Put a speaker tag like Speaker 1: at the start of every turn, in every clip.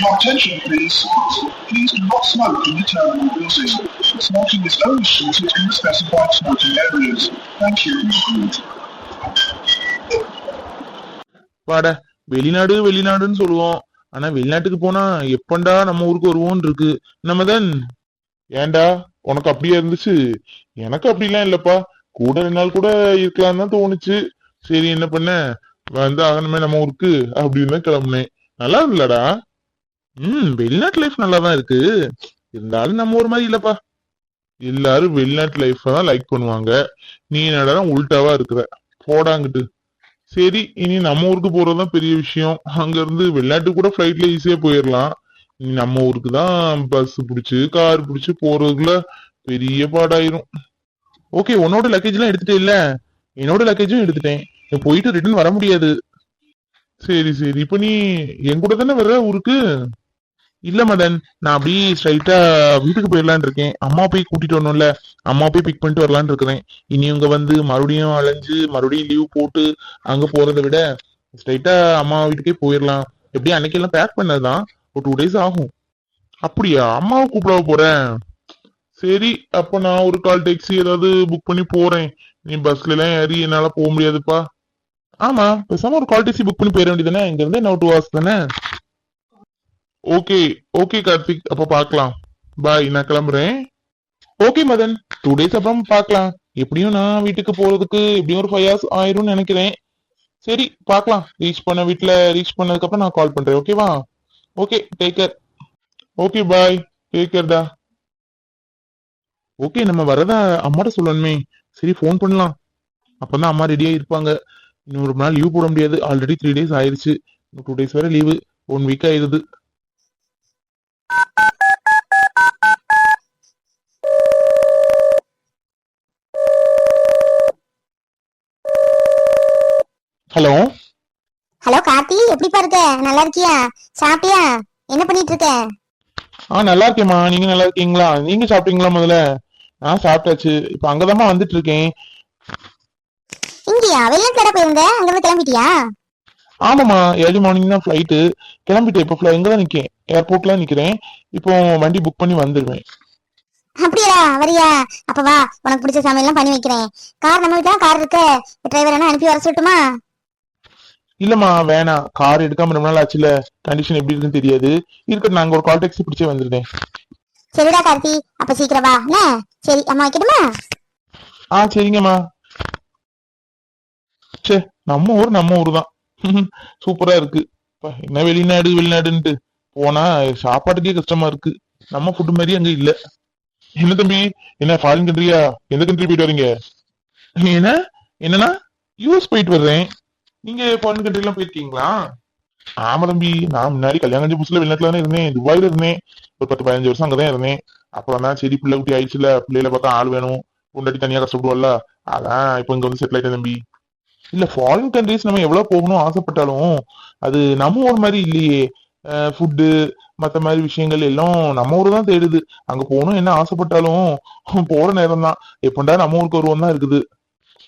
Speaker 1: Your attention, please. Please do not smoke in the terminal building. Smoking is only suited in the specified smoking areas. Thank you.
Speaker 2: வாட வெளிநாடு வெளிநாடுன்னு சொல்லுவோம் ஆனா வெளிநாட்டுக்கு போனா எப்பண்டா நம்ம ஊருக்கு வருவோம்னு இருக்கு நம்ம தான் ஏன்டா உனக்கு அப்படியே இருந்துச்சு எனக்கு அப்படிலாம் இல்லப்பா கூட ரெண்டு நாள் கூட இருக்கலாம் தான் தோணுச்சு சரி என்ன பண்ண வந்து ஆகணுமே நம்ம ஊருக்கு அப்படின்னு தான் கிளம்புனேன் நல்லா இல்லடா ம் வெளிநாட்டு லைஃப் நல்லா தான் இருக்கு. இருந்தாலும் நம்ம ஒரு மாதிரி இல்லப்பா. எல்லாரும் வெளிநாட்டு லைஃப் தான் லைக் பண்ணுவாங்க. நீ என்னடா உள்டாவா இருக்கிற? போடாங்கிட்டு சரி இனி நம்ம ஊருக்கு போறதுதான் பெரிய விஷயம். அங்க இருந்து வெளிநாட்டு கூட ஃபிளைட்ல ஈஸியா போயிடலாம் இனி நம்ம ஊருக்கு தான் பஸ் பிடிச்சு கார் பிடிச்சு போறதுக்குள்ள பெரிய பாடாயிரும். ஓகே உன்னோட லக்கேஜ் எல்லாம் எடுத்துட்டே இல்ல என்னோட லக்கேஜும் எடுத்துட்டேன். போயிட்டு ரிட்டர்ன் வர முடியாது. சரி சரி. இப்ப நீ என் கூட தானே வர்ற ஊருக்கு? இல்ல மதன். நான் அப்படியே ஸ்ட்ரைட்டா வீட்டுக்கு போயிடலான் இருக்கேன். அம்மா போய் கூட்டிட்டு வரணும்ல. அம்மா போய் பிக் பண்ணிட்டு வரலான் இருக்கிறேன். இனி இவங்க வந்து மறுபடியும் அலைஞ்சு மறுபடியும் லீவ் போட்டு அங்க போறதை விட ஸ்ட்ரைட்டா அம்மா வீட்டுக்கே போயிடலாம். எப்படியும் அன்னைக்கெல்லாம் பேக் பண்ணதுதான். ஒரு டூ டேஸ் ஆகும். அப்படியா? அம்மாவை கூப்பிட போறேன் சரி அப்ப நான் ஒரு கால் டாக்ஸி ஏதாவது புக் பண்ணி போறேன். நீ பஸ்ல எல்லாம் ஏறி என்னால போக முடியாதுப்பா. ஆமா. பேசாம ஒரு கால் டாக்ஸி புக் பண்ணி போயிட வேண்டியதானே இங்க இருந்து என்ன டூ ஹவர்ஸ் தானே? Okay okay Karthik. அப்ப பாக்கலாம். பாய் நான் கிளம்புறேன். ஓகே மதன். டூ டேஸ் அப்புறம் பாக்கலாம். எப்படியும் நான் வீட்டுக்கு போறதுக்கு எப்படியும் ஒரு ஃபைவ் ஹவர்ஸ் ஆயிரும்னு நினைக்கிறேன். சரி பார்க்கலாம் ரீச் பண்ண வீட்டுல ரீச் பண்ணதுக்கு அப்புறம் நான் கால் பண்றேன் ஓகேவா okay take care okay bye take கேர்டா okay நம்ம வரதா அம்மாட்ட சொல்லணுமே. சரி ஃபோன் பண்ணலாம். அப்பதான் அம்மா ரெடியா இருப்பாங்க இன்னொரு நாள் லீவ் போட முடியாது. ஆல்ரெடி த்ரீ டேஸ் ஆயிருச்சு. டூ டேஸ் வரை லீவு ஒன் வீக் ஆயிருது. Hello
Speaker 3: hello Karthi. எப்படிப்பா இருக்க நல்லா இருக்கியா? சாப்பிட்டியா? என்ன பண்ணிட்டு இருக்க
Speaker 2: ஆ நல்லா இருக்கேம்மா. நீங்க நல்லா இருக்கீங்களா? நீங்க சாப்பிட்டீங்களா முதல்ல? நான் சாப்பிட்டாச்சு. இப்ப அங்கதாம்மா வந்துட்டு இருக்கேன்
Speaker 3: இங்கயா வெளிநாட்டுல போயிருந்த அங்க இருந்து கிளம்பிட்டியா?
Speaker 2: ஆமாம்மா ஏர்லி மார்னிங் தான் ஃபிளைட்டு கிளம்பிட்டேன். இப்போ fly- இங்கதான் நிக்கேன். ஏர்போர்ட்ல நிக்கிறேன். இப்போ வண்டி புக் பண்ணி வந்துடுவேன்
Speaker 3: அப்படியா? வரியா? அப்ப வா. உனக்கு பிடிச்ச சமையல்லாம் பண்ணி வைக்கிறேன். கார் நம்ம வீட்டுல கார் இருக்க. டிரைவர் என்ன அனுப்பி வர சொல்லட்டுமா?
Speaker 2: இல்லம்மா வேணாம். கார் எடுக்காம ரொம்ப நாள் ஆச்சுல கண்டிஷன் எப்படி இருக்குன்னு தெரியாது. இருக்கட்டும் நாங்க ஒரு கால் டாக்ஸி பிடிச்சே வந்துருந்தேன்
Speaker 3: சரிடா கார்த்தி. அப்ப சீக்கிரம் வா. என்ன? சரி அம்மா வைக்கட்டுமா?
Speaker 2: ஆ சரிங்கம்மா. சே நம்ம ஊர் நம்ம ஊர் தான் சூப்பரா இருக்கு. என்ன வெளிநாடு வெளிநாடுன்ட்டு. போனா சாப்பாட்டுக்கே கஷ்டமா இருக்கு. நம்ம ஃபுட் மாதிரி அங்க இல்ல. என்ன தம்பி? என்ன ஃபாரின் கண்ட்ரியா எந்த கண்ட்ரி போயிட்டு வரீங்க என்ன? என்னன்னா யூஎஸ் போயிட்டு வர்றேன். நீங்க ஃபாரின் கண்ட்ரி எல்லாம் போயிருக்கீங்களா? ஆமா தம்பி நான் முன்னாடி கல்யாணம் கஞ்சி புதுசுல வெளிநாட்டுல தானே இருந்தேன். துபாயில இருந்தேன். ஒரு பத்து பதினஞ்சு வருஷம் அங்கதான் இருந்தேன். அப்புறம் தான் சரி பிள்ளை குட்டி ஆயிடுச்சுல. பிள்ளைகளை பார்த்தா ஆள் வேணும். பொண்டாட்டி தனியா கஷ்டப்படுவல்ல அதான் இப்போ இங்க வந்து செட்டில் ஆயிட்டேன் தம்பி. இல்ல ஃபாரின் கண்ட்ரிஸ் நம்ம எவ்வளவு போகணும் ஆசைப்பட்டாலும் அது நம்ம ஊர் மாதிரி இல்லையே. ஃபுட்டு மத்த மாதிரி விஷயங்கள் எல்லாம் நம்ம ஊர் தான் தேடுது. அங்க போகணும் என்ன ஆசைப்பட்டாலும் போற நேரம் தான் எப்பண்டா நம்ம ஊருக்கு வருவோம் தான் இருக்குது.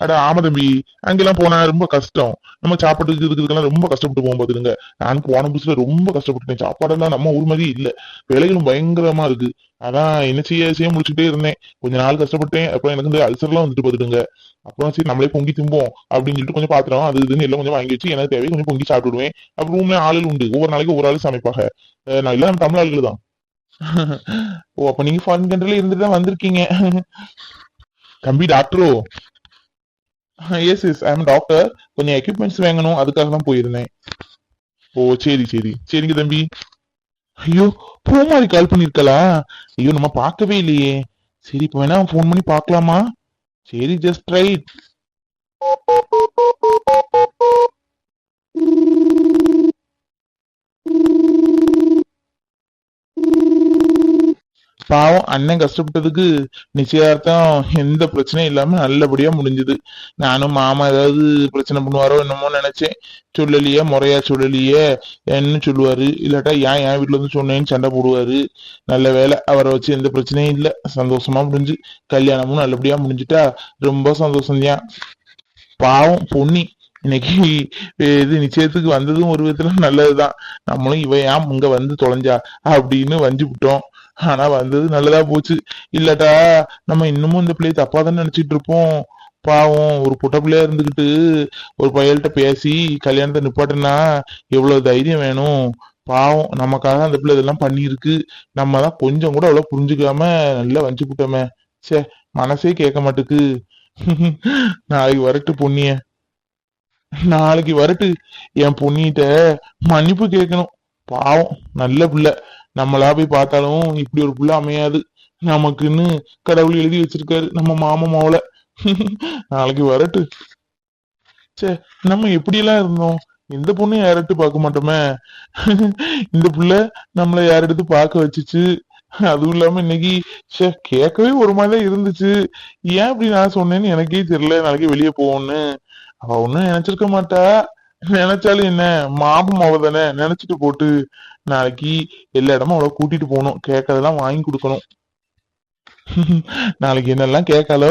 Speaker 2: அட ஆமா தம்பி. அங்கெல்லாம் போனா ரொம்ப கஷ்டம். நம்ம சாப்பாட்டுக்கு இதுக்கெல்லாம் ரொம்ப கஷ்டப்பட்டு போகும் பாத்துருங்க நான் போன புதுசுல ரொம்ப கஷ்டப்பட்டுட்டேன். சாப்பாடெல்லாம் நம்ம ஊர் மாதிரி இல்ல. விலைகளும் பயங்கரமா இருக்கு. அதான் என்ன செய்ய செய்ய முடிச்சுட்டே இருந்தேன். கொஞ்ச நாள் கஷ்டப்பட்டேன். அப்புறம் எனக்கு இந்த அல்சர்லாம் வந்துட்டு பாத்துடுங்க அப்புறம் சரி நம்மளே பொங்கி திம்போம் அப்படின்னு சொல்லிட்டு கொஞ்சம் பாத்திரம் அது இதுன்னு எல்லாம் கொஞ்சம் வாங்கி வச்சு எனக்கு தேவை கொஞ்சம் பொங்கி சாப்பிட்டுடுவேன் அப்புறம் ரூம்ல ஆளுகள் உண்டு. ஒவ்வொரு நாளைக்கு ஒவ்வொரு ஆளு சமைப்பாங்க. நான் எல்லாம் தமிழ் ஆளுகள் தான். ஓ அப்ப நீங்க ஃபாரின் கண்ட்ரில இருந்துட்டு தான் வந்திருக்கீங்க. தம்பி டாக்டரோ எஸ் எஸ் ஐ டாக்டர் கொஞ்சம் எக்யூப்மெண்ட்ஸ் வாங்கணும். அதுக்காக தான் போயிருந்தேன். ஓ சரி சரி. சரிங்க தம்பி. ஐயோ பூமாரி கால் பண்ணிருக்கலா? ஐயோ நம்ம பார்க்கவே இல்லையே. சரி இப்போ வேணா ஃபோன் பண்ணி பார்க்கலாமா? சரி ஜஸ்ட் ரைட் பாவம் அண்ணன் கஷ்டப்பட்டதுக்கு நிச்சயார்த்தம் எந்த பிரச்சனையும் இல்லாம நல்லபடியா முடிஞ்சது. நானும் மாமா ஏதாவது பிரச்சனை பண்ணுவாரோ என்னமோ நினைச்சேன். சொல்லலையே முறையா சொல்லலையே என்ன சொல்லுவாரு. இல்லாட்டா ஏன் என் வீட்டுல இருந்து சொன்னேன்னு சண்டை போடுவாரு. நல்ல வேலை அவரை வச்சு எந்த பிரச்சனையும் இல்ல. சந்தோஷமா முடிஞ்சு கல்யாணமும் நல்லபடியா முடிஞ்சுட்டா ரொம்ப சந்தோஷம் தான் பாவம் பொன்னி. இன்னைக்கு இது நிச்சயத்துக்கு வந்ததும் ஒரு விதத்துல நல்லதுதான். நம்மளும் இவ ஏன் இங்க வந்து தொலைஞ்சா அப்படின்னு வஞ்சு விட்டோம் ஆனா வந்தது நல்லதா போச்சு. இல்லட்டா நம்ம இன்னமும் இந்த பிள்ளைய தப்பா தான் நினைச்சிட்டு இருப்போம். பாவம் ஒரு புட்ட பிள்ளையா இருந்துகிட்டு ஒரு பையல்கிட்ட பேசி கல்யாணத்தை நிப்பாட்டுனா எவ்வளவு தைரியம் வேணும்? பாவம் நமக்காக அந்த பிள்ளை இதெல்லாம் பண்ணியிருக்கு. நம்ம தான் கொஞ்சம் கூட அவ்வளவு புரிஞ்சுக்காம நல்லா வஞ்சு விட்டோமே சே மனசே கேட்க மாட்டுக்கு. நாளைக்கு வரட்டு பொண்ணிய. நாளைக்கு வரட்டு. என் பொண்ணிட்ட மன்னிப்பு கேட்கணும். பாவம் நல்ல பிள்ளை. நம்மளா போய் பார்த்தாலும் இப்படி ஒரு புள்ள அமையாது. நமக்குன்னு கடவுள் எழுதி வச்சிருக்காரு நம்ம மாமா மாவுல. நாளைக்கு வரட்டு. சே நம்ம எப்படியெல்லாம் இருந்தோம்? இந்த பொண்ணு யார்ட்டு பார்க்க மாட்டோமே? இந்த புள்ள நம்மள யார் எடுத்து பார்க்க வச்சுச்சு? அதுவும் இல்லாம இன்னைக்கு ச்சே கேட்கவே ஒரு மாதிரி தான் இருந்துச்சு. ஏன் இப்படி நான் சொன்னேன்னு எனக்கே தெரியல நாளைக்கு வெளியே போவோம்னு. அவ ஒன்னும் நினைச்சிருக்க மாட்டா. நினைச்சாலும் என்ன? மாபம் அவ தானே? நினைச்சிட்டு போட்டு. நாளைக்கு எல்லா இடமும் அவளை கூட்டிட்டு போகணும். கேட்கறதெல்லாம் வாங்கி கொடுக்கணும். நாளைக்கு என்னெல்லாம் கேட்காலோ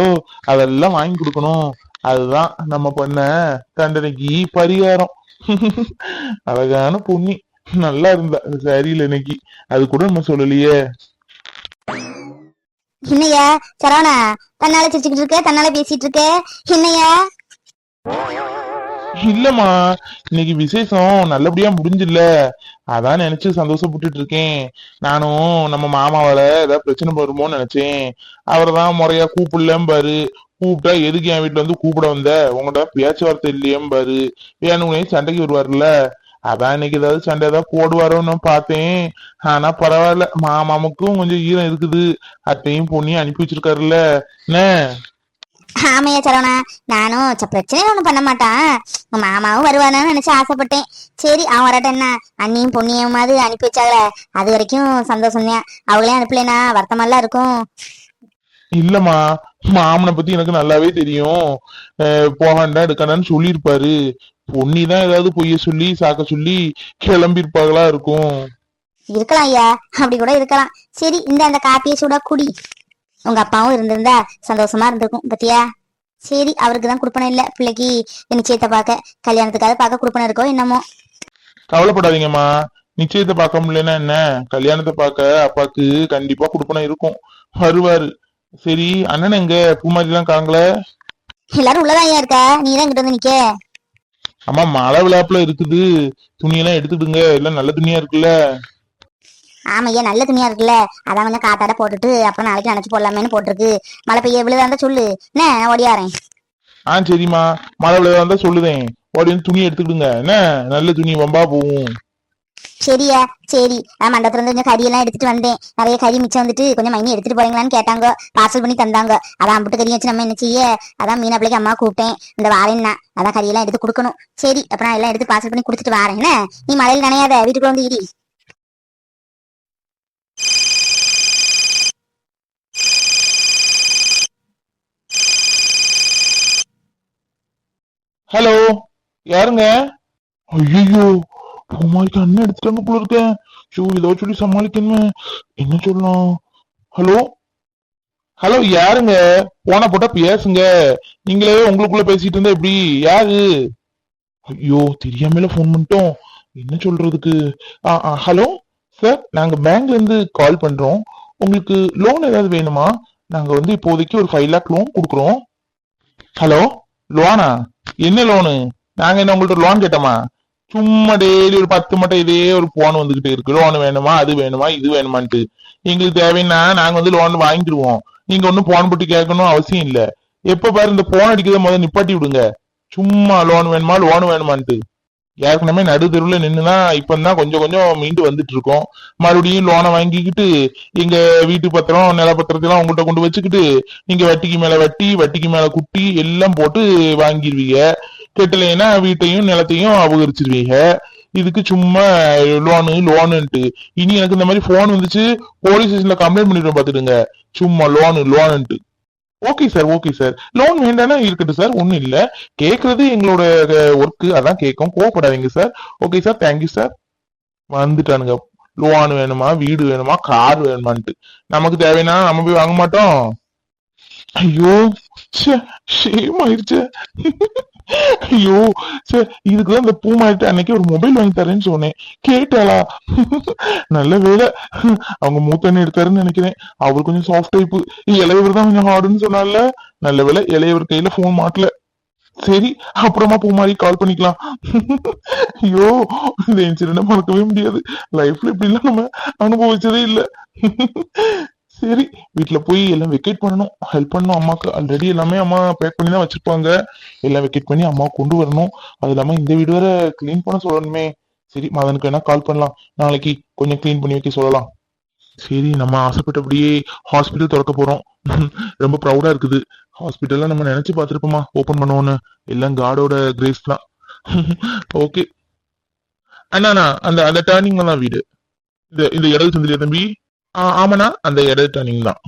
Speaker 2: அதெல்லாம் வாங்கி கொடுக்கணும். அதுதான் நம்ம பண்ண தண்டனைக்கு பரிகாரம். அழகான பொண்ணி நல்லா இருந்தா. சரியில்லை இன்னைக்கு. அது கூட நம்ம சொல்லலையே.
Speaker 3: என்னையா சரவணா தன்னால சிரிச்சுக்கிட்டு இருக்க தன்னால பேசிட்டு இருக்க. என்னையா
Speaker 2: இல்லம்மா இன்னைக்கு விசேஷம். நல்லபடியா முடிஞ்சில்ல. அதான் நினைச்சு சந்தோஷப்பட்டுட்டு இருக்கேன் நானும் நம்ம மாமாவால ஏதாவது பிரச்சனை வருமோன்னு நினைச்சேன். அவரை தான் முறையா கூப்பிடலன்னு பாரு. கூப்பிட்டா எதுக்கு என் வீட்டுல வந்து கூப்பிட வந்த? உங்கள்ட்ட பேச்சுவார்த்தை இல்லையேன்னு பாரு. வேணும்னே சண்டைக்கு வருவார்ல அதான் இன்னைக்கு ஏதாவது சண்டை ஏதாவது போடுவாரோன்னு பார்த்தேன். ஆனா பரவாயில்ல மாமாவுக்கும் கொஞ்சம் ஈரம் இருக்குது. அத்தையும் பொண்ணையும் அனுப்பி வச்சிருக்காருல்ல. என்ன?
Speaker 3: ஆமையா சரவணா நானும் ச பிரச்சனை ஒண்ணும் பண்ண மாட்டான் உங்க மாமாவும் வருவானு நினைச்சு ஆசைப்பட்டேன். சரி அவன் வரட்டும் என்ன? அண்ணியும் பொண்ணியமாவது அனுப்பி வச்சாங்களே. அது வரைக்கும் சந்தோஷம் தான். அவங்களே அனுப்பலைனா வருத்தமெல்லாம் இருக்கும்.
Speaker 2: இல்லம்மா மாமனை பத்தி எனக்கு நல்லாவே தெரியும். போகாண்டா எடுக்கண்டான்னு சொல்லியிருப்பாரு. பொன்னி தான் ஏதாவது பொய்ய சொல்லி சாக்க சொல்லி கிளம்பியிருப்பாங்களா இருக்கும்.
Speaker 3: இருக்கலாம் ஐயா. அப்படி கூட இருக்கலாம். சரி இந்த அந்த காப்பியை சூடா குடி. உங்க அப்பாவும் இருந்திருந்தா சந்தோஷமா இருந்திருக்கும் பத்தியா? சரி அவருக்கு தான் கொடுப்பன இல்ல பிள்ளைக்கு நிச்சயத்தை பார்க்க. கல்யாணத்துக்காக பார்க்க கொடுப்பன இருக்கோ என்னமோ.
Speaker 2: கவலைப்படாதீங்கம்மா. நிச்சயத்தை பார்க்க முடியலன்னா என்ன? கல்யாணத்தை பார்க்க அப்பாக்கு கண்டிப்பா கொடுப்பன இருக்கும். வருவாரு. சரி அண்ணன் எங்க? பூமாரி எல்லாம் காங்கல
Speaker 3: எல்லாரும் உள்ளதான் ஐயா இருக்கா? நீ தான் இங்கிட்ட வந்து நிக்க.
Speaker 2: அம்மா மழை விழாப்புல இருக்குது. துணியெல்லாம் எடுத்துடுங்க எல்லாம் நல்ல துணியா இருக்குல்ல?
Speaker 3: ஆமா ஐயா நல்ல துணியா இருக்குல்ல. அதான் கொஞ்சம் காத்தாட போட்டுட்டு அப்புறம் நாளைக்கு நினைச்சு போடலாமேன்னு போட்டிருக்கு. மழை பெய்ய விழுதா இருந்தா சொல்லு. என்ன ஓடியாரேன்
Speaker 2: ஆ சரிம்மா. மழை விழா இருந்தா சொல்லுதேன் ஓடி வந்து துணி எடுத்துக்கிடுங்க. என்ன? நல்ல துணி வம்பா போகும்.
Speaker 3: சரியா? சரி. நான் மண்டபத்துல இருந்து கொஞ்சம் கறியெல்லாம் எடுத்துட்டு வந்தேன். நிறைய கறி மிச்சம் வந்துட்டு கொஞ்சம் மைனி எடுத்துட்டு போறீங்களான்னு கேட்டாங்க. பார்சல் பண்ணி தந்தாங்க. அதான் அம்பிட்டு கறி வச்சு நம்ம என்ன செய்ய? அதான் மீனா பிள்ளைக்கு அம்மா கூப்பிட்டேன். இந்த வாரேன்னா அதான் கறியெல்லாம் எடுத்து கொடுக்கணும். சரி அப்ப நான் எல்லாம் எடுத்து பார்சல் பண்ணி கொடுத்துட்டு வரேன். என்ன? நீ மழையில் நனையாத. வீட்டுக்குள்ள வந்து இடி
Speaker 2: ஹலோ யாருங்க? ஐயோ பூமாரிக்கு அண்ணன் எடுத்துட்டாங்க போல இருக்கேன் ஷோ ஏதோ சொல்லி சமாளிக்கணுமே. என்ன சொல்லலாம் ஹலோ ஹலோ யாருங்க? போன போட்டா பேசுங்க. நீங்களே உங்களுக்குள்ள பேசிட்டு இருந்தா எப்படி? யாரு? ஐயோ தெரியாமல ஃபோன் பண்ணிட்டோம். என்ன சொல்றதுக்கு? ஆ ஆ ஹலோ சார் நாங்க பேங்க்ல இருந்து கால் பண்றோம். உங்களுக்கு லோன் ஏதாவது வேணுமா? நாங்க வந்து இப்போதைக்கு ஒரு ஃபைவ் லேக் லோன் கொடுக்குறோம். ஹலோ லோனா? என்ன லோனு? நாங்க என்ன உங்கள்ட்ட லோன் கேட்டோமா? சும்மா டெய்லி ஒரு பத்து மட்டும் இதே ஒரு போன் வந்துகிட்டு இருக்கு. லோன் வேணுமா? அது வேணுமா? இது வேணுமான்ட்டு. எங்களுக்கு தேவைன்னா நாங்க வந்து லோன் வாங்கிடுவோம். நீங்க ஒன்னும் போன் போட்டு கேட்கணும் அவசியம் இல்ல. எப்ப பாரு இந்த போன் அடிக்கிறத முதல்ல நிப்பாட்டி விடுங்க. சும்மா லோன் வேணுமா? லோன் வேணுமான்ட்டு. ஏற்கனவே நடு தெருவில் இப்போ தான் கொஞ்சம் கொஞ்சம் மீண்டு வந்துட்டு இருக்கோம் மறுபடியும் லோனை வாங்கிக்கிட்டு எங்க வீட்டு பத்திரம் நிலப்பத்திரத்தெல்லாம் உங்கள்கிட்ட கொண்டு வச்சுக்கிட்டு நீங்க வட்டிக்கு மேல வட்டி வட்டிக்கு மேல குட்டி எல்லாம் போட்டு வாங்கிடுவீங்க கெட்டலைன்னா வீட்டையும் நிலத்தையும் அபகரிச்சிருவீங்க. இதுக்கு சும்மா லோனு லோனுன்ட்டு இனி எனக்கு இந்த மாதிரி போன் வந்துச்சு போலீஸ் ஸ்டேஷன்ல கம்ப்ளைண்ட் பண்ணிடுவோம் பாத்துடுங்க சும்மா loan லோனுன்ட்டு okay sir okay sir loan வேண்டாம்னா இருக்கட்டும் சார் ஒன்றும் இல்லை. கேட்குறது எங்களோட ஒர்க்கு அதான் கேட்கும். கோவப்படாதீங்க sir okay sir thank you sir வந்துட்டானுங்க. லோன் வேணுமா? வீடு வேணுமா? கார் வேணுமான்ட்டு. நமக்கு தேவைன்னா நம்ம போய் வாங்க மாட்டோம். ஐயோ. ச்சே, ஆயிடுச்சு. ஐயோ சே இதுக்குதான் இந்த பூமாயிட்டு அன்னைக்கு ஒரு மொபைல் வாங்கி தரேன்னு சொன்னேன். கேட்டாளா? நல்ல வேலை அவங்க மூத்தண்ணி எடுத்தாருன்னு நினைக்கிறேன். அவர் கொஞ்சம் சாஃப்ட் டைப்பு இளையவர் தான் கொஞ்சம் ஹார்டுன்னு சொன்னால நல்ல வேலை இளையவர் கையில போன் மாட்டல. சரி அப்புறமா பூமாரி கால் பண்ணிக்கலாம். ஐயோ இந்த இன்சிடென்ட் மறக்கவே முடியாது. லைஃப்ல இப்படிலாம் நம்ம அனுபவிச்சதே இல்ல. சரி வீட்டுல போய் எல்லாம் வெக்கேட் பண்ணணும். ஹெல்ப் பண்ணணும் அம்மாக்கு. ஆல்ரெடி எல்லாமே அம்மா பேக் பண்ணி தான் வச்சிருப்பாங்க. எல்லாம் வெக்கேட் பண்ணி அம்மா கொண்டு வரணும். அது இல்லாம இந்த வீடு வேற கிளீன் பண்ண சொல்லணுமே. சரி மதனுக்கு வேணா கால் பண்ணலாம். நாளைக்கு கொஞ்சம் கிளீன் பண்ணி வைக்க சொல்லலாம். சரி நம்ம ஆசைப்பட்டபடியே ஹாஸ்பிட்டல் திறக்க போறோம். ரொம்ப ப்ரௌடா இருக்குது. ஹாஸ்பிட்டல்ல நம்ம நினைச்சு பார்த்துருப்போமா? ஓபன் பண்ணுவோன்னு எல்லாம் காடோட கிரேஸ் தான். ஓகே அண்ணா அந்த அந்த டேர்னிங்ல தான் வீடு. இந்த இந்த இடது சந்திரியா தம்பி? ஆமாண்ணா அந்த இடது டர்னிங் தான்.